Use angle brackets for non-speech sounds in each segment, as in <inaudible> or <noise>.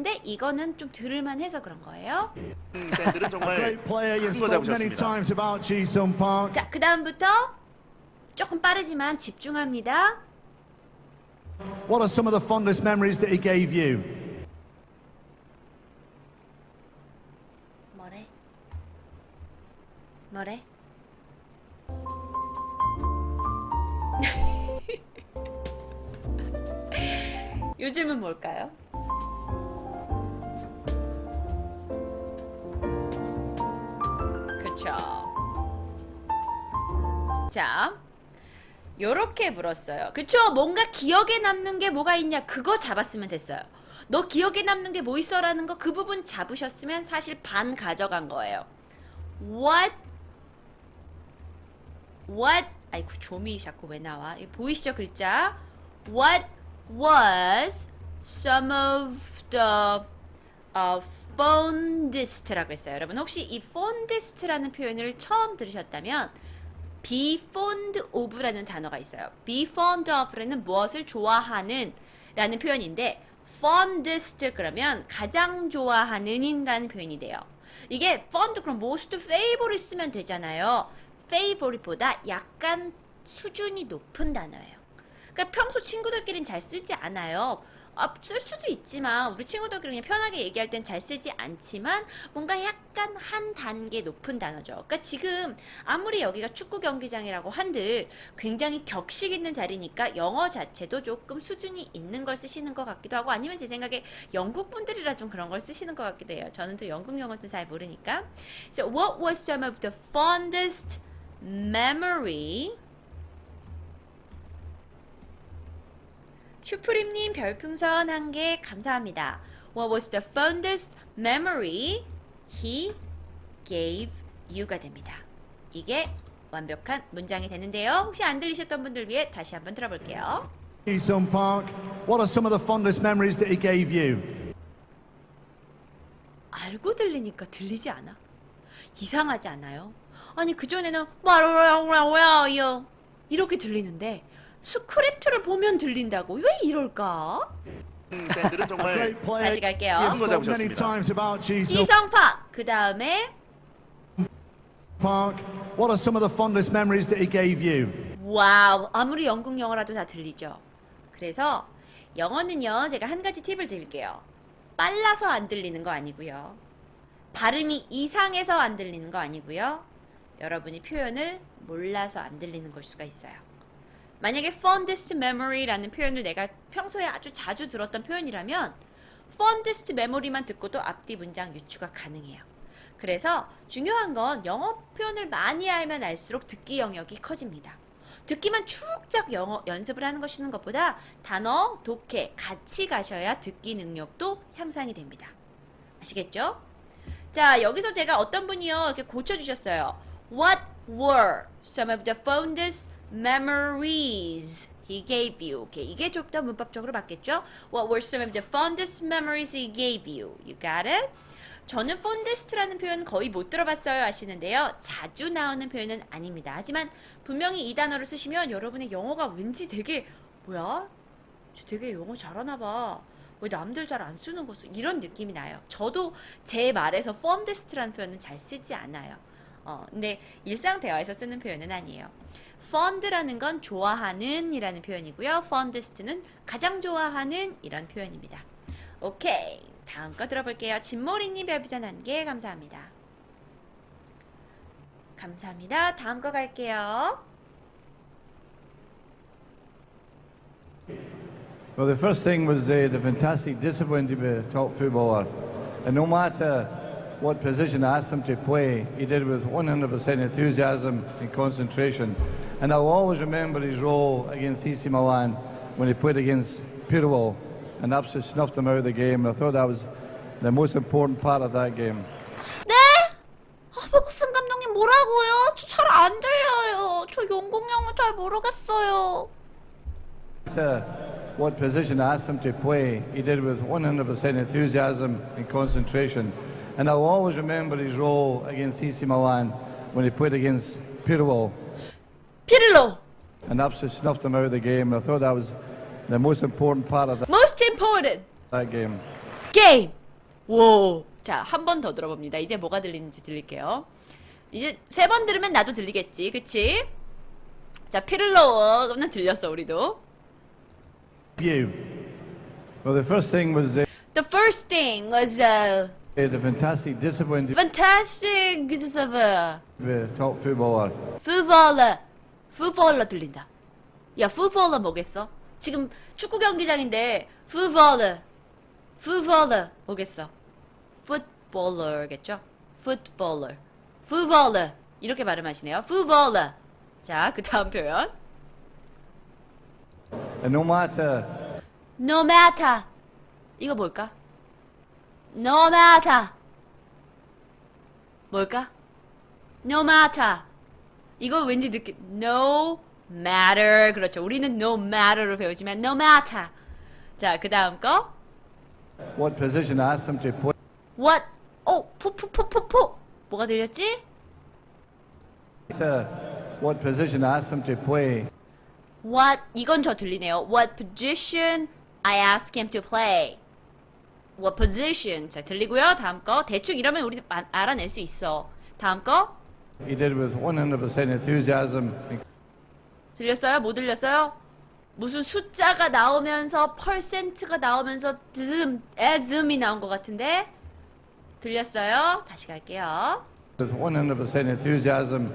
했는데 이거는 좀 들을만 해서 그런 거예요. 음, 팬들은 정말 Great player. You've 큰거 spoken many 잡으셨습니다. times about Ji Sung Park. 자, 그 다음부터 조금 빠르지만 집중합니다. What are some of the fondest memories that he gave you? 뭐래? 뭐래? 요즘은 뭘까요? 그쵸. 자, 요렇게 물었어요. 그쵸? 뭔가 기억에 남는 게 뭐가 있냐? 그거 잡았으면 됐어요. 너 기억에 남는 게 뭐 있어? 라는 거 그 부분 잡으셨으면 사실 반 가져간 거예요. What? What? 아이고, 조미 자꾸 왜 나와? 보이시죠, 글자? What was some of the uh, fondest라고 했어요. 여러분, 혹시 이 fondest라는 표현을 처음 들으셨다면 be fond of라는 단어가 있어요. be fond of라는 무엇을 좋아하는 라는 표현인데 fondest 그러면 가장 좋아하는이라는 표현이 돼요. 이게 fond 그럼 most favorite 쓰면 되잖아요. favorite보다 약간 수준이 높은 단어예요. 그러니까 평소 친구들끼리는 잘 쓰지 않아요. 아, 쓸 수도 있지만 우리 친구들끼리 그냥 편하게 얘기할 땐 잘 쓰지 않지만 뭔가 약간 한 단계 높은 단어죠. 그러니까 지금 아무리 여기가 축구 경기장이라고 한들 굉장히 격식 있는 자리니까 영어 자체도 조금 수준이 있는 걸 쓰시는 것 같기도 하고 아니면 제 생각에 영국 분들이라 좀 그런 걸 쓰시는 것 같기도 해요. 저는 또 영국 영어도 잘 모르니까. So what was some of the fondest memory 슈프림님 별풍선 한 개 감사합니다. What was the fondest memory he gave you가 됩니다. 이게 완벽한 문장이 되는데요. 혹시 안 들리셨던 분들 위해 다시 한번 들어볼게요. Ji Sung Park. What are some of the fondest memories that he gave you? 알고 들리니까 들리지 않아? 이상하지 않아요? 아니 그전에는 와라와라와요 이렇게 들리는데 스크립트를 보면 들린다고 왜 이럴까? 음, 팬들은 정말. <laughs> 다시 갈게요. 거 잡으셨습니다. 지성파 그 다음에 Park. What are some of the fondest memories that he gave you? 와우 아무리 영국 영어라도 다 들리죠 그래서 영어는요 제가 한 가지 팁을 드릴게요 빨라서 안 들리는 거 아니고요 발음이 이상해서 안 들리는 거 아니고요 여러분이 표현을 몰라서 안 들리는 걸 수가 있어요 만약에 fondest memory라는 표현을 내가 평소에 아주 자주 들었던 표현이라면 fondest memory만 듣고도 앞뒤 문장 유추가 가능해요 그래서 중요한 건 영어 표현을 많이 알면 알수록 듣기 영역이 커집니다. 듣기만 축적 영어 연습을 하는 것이는 것보다 단어, 독해 같이 가셔야 듣기 능력도 향상이 됩니다. 아시겠죠? 자, 여기서 제가 어떤 분이요 이렇게 고쳐 주셨어요. What were some of the fondest memories he gave you? 오케이, 이게 좀 더 문법적으로 맞겠죠? What were some of the fondest memories he gave you? You got it? 저는 fondest라는 표현 거의 못 들어봤어요 하시는데요. 자주 나오는 표현은 아닙니다. 하지만 분명히 이 단어를 쓰시면 여러분의 영어가 왠지 되게 뭐야? 저 되게 영어 잘하나 봐. 왜 남들 잘 안 쓰는 거지? 이런 느낌이 나요. 저도 제 말에서 fondest라는 표현은 잘 쓰지 않아요. 어, 근데 일상 대화에서 쓰는 표현은 아니에요. fond라는 건 좋아하는 이라는 표현이고요. fondest는 가장 좋아하는 이런 표현입니다. 오케이. 다음 거 들어볼게요. 진모리님 별비전 한개 감사합니다. 감사합니다. 다음 거 갈게요. Well, the first thing was uh, the fantastic discipline to be a top footballer. And no matter what position I asked him to play, he did it with 100% enthusiasm and concentration. And I'll always remember his role against AC Milan when he played against Pirlo and absolutely snuffed them out of the game. I thought that was the most important part of that game. 네? 아, 박슨 감독님 뭐라고요? 저 잘 안 들려요. 저 영국 영어 잘 모르겠어요. matter what position I asked him to play, he did it with 100% enthusiasm and concentration. And I'll always remember his role against AC Milan when he played against Pirlo 피를로. and absolutely snuffed them out of the game. I thought that was the most important part of that, Most important. that game. 게임. 오. 자, 한 번 더 들어봅니다. 이제 뭐가 들리는지 들릴게요. 이제 세 번 들으면 나도 들리겠지. 그치? 자, 피를로는 들렸어, 우리도. You. Well, the first thing was uh, The first thing was uh, the fantastic discipline fantastic top footballer. footballer. footballer 들린다. 야, footballer 뭐겠어? 지금 축구 경기장인데 footballer. footballer 뭐겠어? footballer겠죠? footballer. footballer. 이렇게 발음하시네요. footballer. 자, 그 다음 표현. No matter no matter. 이거 뭘까? No matter. 뭘까? no matter. 이거 왠지 느끼 no matter. 그렇죠. 우리는 no matter로 배우지만 no matter. 자, 그 다음 거. what position asked them to play, what? 어, 포포포포포. 뭐가 들렸지? uh, what position asked them to play, What? 이건 저 들리네요. What position I ask him to play? What position? 자, 들리고요. 다음 거. 대충 이러면 우리 아- 알아낼 수 있어. 다음 거. he did with 100% enthusiasm 들렸어요? 못 들렸어요? 무슨 숫자가 나오면서 퍼센트가 나오면서 즈음, 에즈음이 나온 것 같은데 들렸어요? 다시 갈게요. with 100% enthusiasm.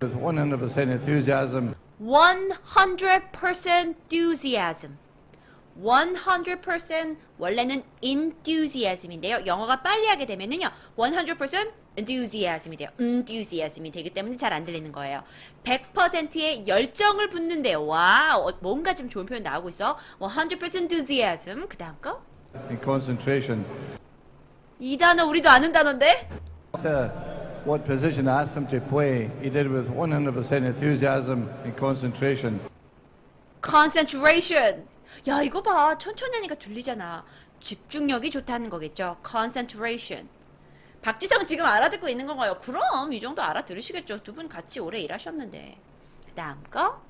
With 100% enthusiasm 100% enthusiasm. 100% 원래는 enthusiasm인데요. 영어가 빨리 하게 되면은요. 100% enthusiasm이 돼요. enthusiasm이 되기 때문에 잘 안 들리는 거예요. 100%의 열정을 붓는데 와, 어, 뭔가 좀 좋은 표현 나오고 있어. 100% enthusiasm. 그다음 거? and concentration. 이 단어 우리도 아는 단어인데. Uh, what position I asked him to play, he did with 100% enthusiasm and concentration. concentration. 야, 이거 봐. 천천히 하니까 들리잖아. 집중력이 좋다는 거겠죠. concentration. 박지성 지금 알아듣고 있는 건가요? 그럼 이 정도 알아들으시겠죠. 두 분 같이 오래 일하셨는데. 그 다음 거.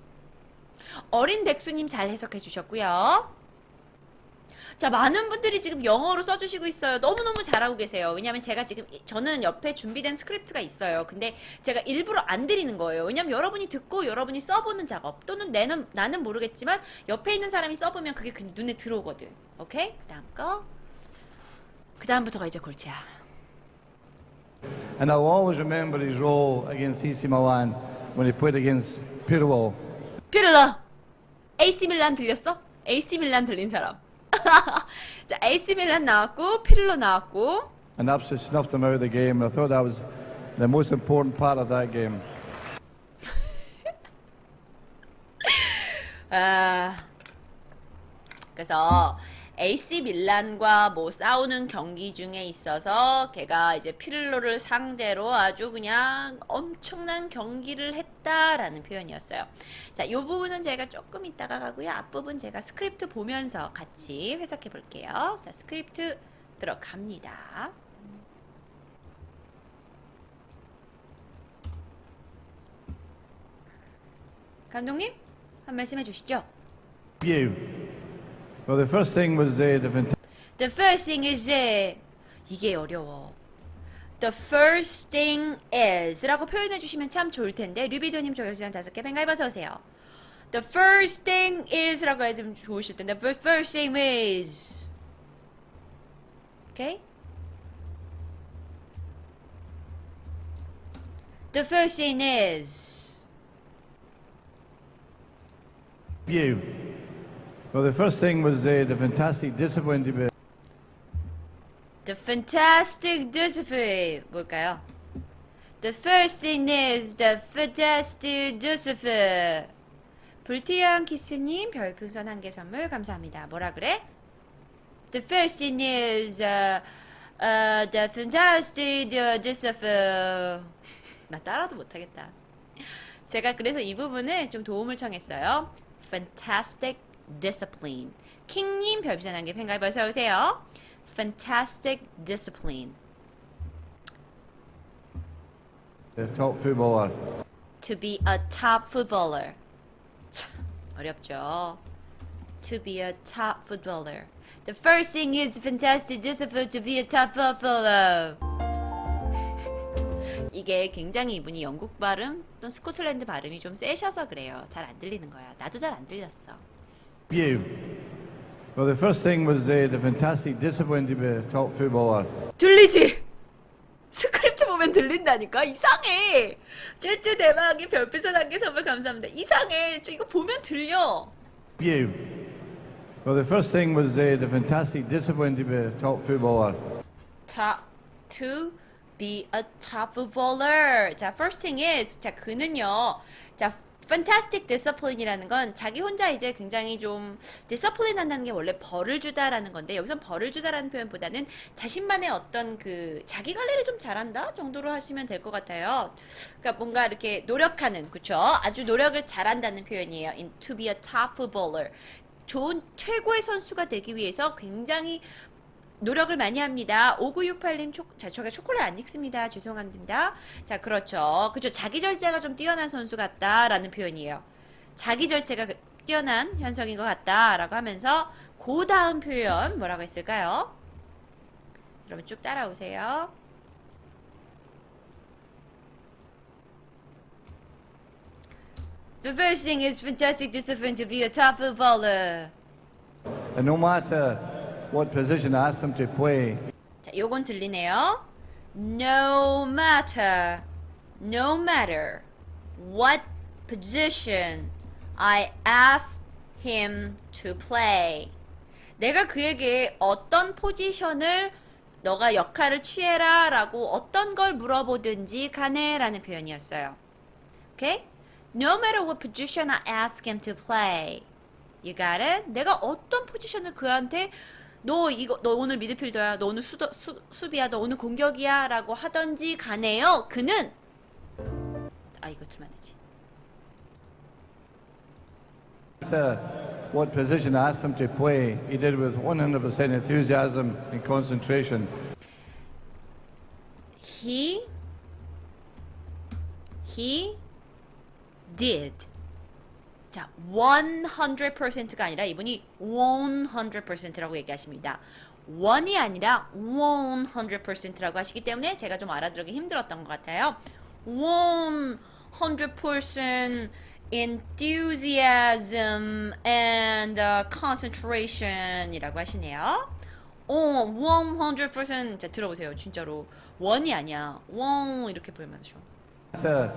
어린 백수님 잘 해석해 주셨고요. 자, 많은 분들이 지금 영어로 써주시고 있어요. 너무너무 잘하고 계세요. 왜냐면 제가 지금, 이- 저는 옆에 준비된 스크립트가 있어요. 근데 제가 일부러 안 드리는 거예요. 왜냐면 여러분이 듣고 여러분이 써보는 작업, 또는 나는, 나는 모르겠지만 옆에 있는 사람이 써보면 그게 그 눈에 들어오거든. 오케이? 그 다음 거. 그 다음부터가 이제 골치야. And I'll always remember his role against AC Milan when he played against Pirlo. 피를러! AC 밀란 들렸어? AC 밀란 들린 사람. 자, AC 밀란 나왔고, 피를러 나왔고, and absolutely snuffed him out of the game. I thought that was the most important part of that game. 아, 그래서 AC 밀란과 뭐 싸우는 경기 중에 있어서 걔가 이제 피를로를 상대로 아주 그냥 엄청난 경기를 했다라는 표현이었어요. 자, 이 부분은 제가 조금 이따가 가고요. 앞부분 제가 스크립트 보면서 같이 해석해 볼게요. 자, 스크립트 들어갑니다. 감독님, 한. Well, the first thing was uh, the fantastic The first thing is uh, 이게 어려워. The first thing is라고 표현해 주시면 참 좋을 텐데 류비도님 조결시간 다섯 개 뱅가이 어서 오세요. The first thing is라고 해야 좀 좋으실 텐데 The first thing is Okay? The first thing is You. Well, the first thing was uh, the fantastic discipline be The fantastic discipline 뭘까요? The first thing is the fantastic discipline. 불티한 키스님 별풍선 한 개 선물 감사합니다. 뭐라 그래? The first thing is uh, uh, the fantastic discipline. 나 따라도 못하겠다. 제가 그래서 이 부분을 좀 도움을 청했어요. Fantastic discipline. 킹님 별풍선 한개 팬가입 어서 오세요. Fantastic discipline. the top footballer. To be a top footballer. 참, 어렵죠. to be a top footballer. The first thing is fantastic discipline to be a top footballer. 이게 굉장히 이분이 영국 발음 또는 스코틀랜드 발음이 좀 세셔서 그래요. 잘 안 들리는 거야. 나도 잘 안 들렸어. 들리지? 스크립트 보면 들린다니까 이상해. 쯔쯔 대박이 별빛선 한개 선물 감사합니다. 이상해. 저 이거 보면 들려. Well, the first thing was uh, the fantastic discipline to be a top footballer. top to be a top footballer. 자, first thing is 자 그는요. 자, fantastic discipline이라는 건 자기 혼자 이제 굉장히 좀 discipline 한다는 게 원래 벌을 주다라는 건데 여기선 벌을 주다라는 표현보다는 자신만의 어떤 그 자기 관리를 좀 잘한다 정도로 하시면 될 것 같아요. 그러니까 뭔가 이렇게 노력하는 그쵸? 아주 노력을 잘한다는 표현이에요. In to be a top footballer. 좋은 최고의 선수가 되기 위해서 굉장히 노력을 많이 합니다. 5968님, 초, 자, 저가 초콜릿 안 읽습니다. 죄송합니다. 자, 그렇죠. 그죠. 자기 절제가 좀 뛰어난 선수 같다라는 표현이에요. 자기 절제가 그- 뛰어난 현성인 것 같다라고 하면서 그 다음 표현 뭐라고 했을까요? 여러분 쭉 따라오세요. The first thing is fantastic discipline to be a top footballer. What position I asked them to play, 자, 요건 들리네요. No matter, no matter what position I ask him to play. 내가 그에게 어떤 포지션을 너가 역할을 취해라 라고 어떤 걸 물어보든지 간에 라는 표현이었어요. 오케이? No matter what position I ask him to play. You got it? 내가 어떤 포지션을 그한테 너 이거 너 오늘 미드필더야. 너 오늘 수도, 수, 수비야. 너 오늘 공격이야라고 하던지 간에요. 그는 아 이거 들면 안 되지. matter what position I asked them to play, he did it with 100% enthusiasm and concentration. He he did. 자, 100%가 아니라 이분이 100%라고 얘기하십니다. 1이 아니라 100%라고 하시기 때문에 제가 좀 알아들기 힘들었던 것 같아요. 100% enthusiasm and uh, concentration이라고 하시네요. 어, 100% 자, 들어보세요. 진짜로. 원이 아니야. 원 이렇게 보면 되죠. Matter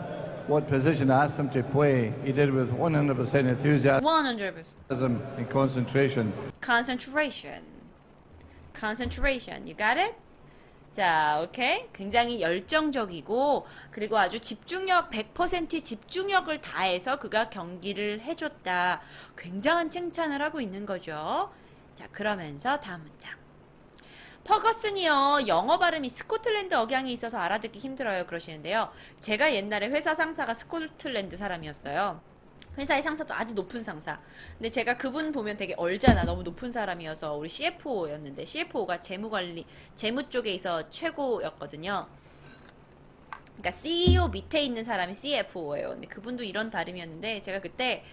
what position I asked them to play, he did it with 100% enthusiasm 100% and concentration. concentration. concentration. You got it? 자, 오케이. 굉장히 열정적이고 그리고 아주 집중력 100% 집중력을 다해서 그가 경기를 해줬다. 굉장한 칭찬을 하고 있는 거죠. 자, 그러면서 다음 문장. 퍼거슨이요. 영어 발음이 스코틀랜드 억양이 있어서 알아듣기 힘들어요 그러시는데요. 제가 옛날에 회사 상사가 스코틀랜드 사람이었어요. 회사의 상사도 아주 높은 상사. 근데 제가 그분 보면 되게 얼잖아. 너무 높은 사람이어서 우리 CFO였는데 CFO가 재무 관리 재무 쪽에 있어 최고였거든요. 그러니까 CEO 밑에 있는 사람이 CFO예요. 근데 그분도 이런 발음이었는데 제가 그때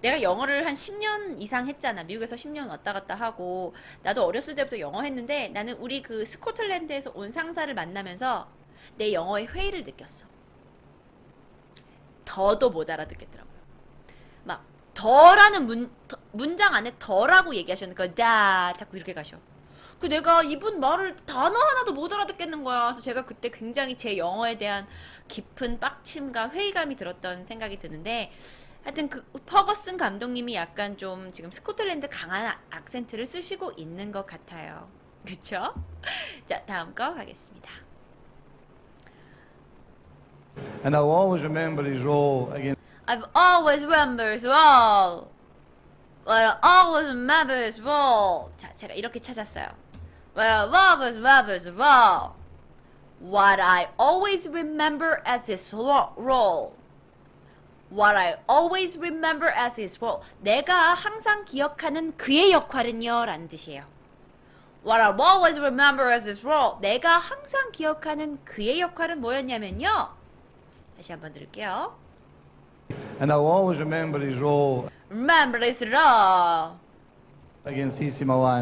내가 영어를 한 10년 이상 했잖아. 미국에서 10년 왔다 갔다 하고 나도 어렸을 때부터 영어 했는데 나는 우리 그 스코틀랜드에서 온 상사를 만나면서 내 영어의 회의를 느꼈어. 더도 못 알아듣겠더라고요. 막 더라는 문, 더- 문장 안에 더라고 얘기하셨는데 다 자꾸 이렇게 가셔. 그 내가 이분 말을 단어 하나도 못 알아듣겠는 거야. 그래서 제가 그때 굉장히 제 영어에 대한 깊은 빡침과 회의감이 들었던 생각이 드는데 하여튼 그 퍼거슨 감독님이 약간 좀 지금 스코틀랜드 강한 아- 악센트를 쓰시고 있는 것 같아요. 그쵸? 자, 다음 거 하겠습니다. And I'll always remember his role against I've always remembered his role. Well, I always remember his role. 자, 제가 이렇게 찾았어요. Well, always remember his role. What I always remember as his ro- role. What I always remember as his role. 내가 항상 기억하는 그의 역할은요. 라는 뜻이에요. What I always remember as his role. 내가 항상 기억하는 그의 역할은 뭐였냐면요. 다시 한번 들을게요. and I'll always remember his role Remember his role. against AC Milan.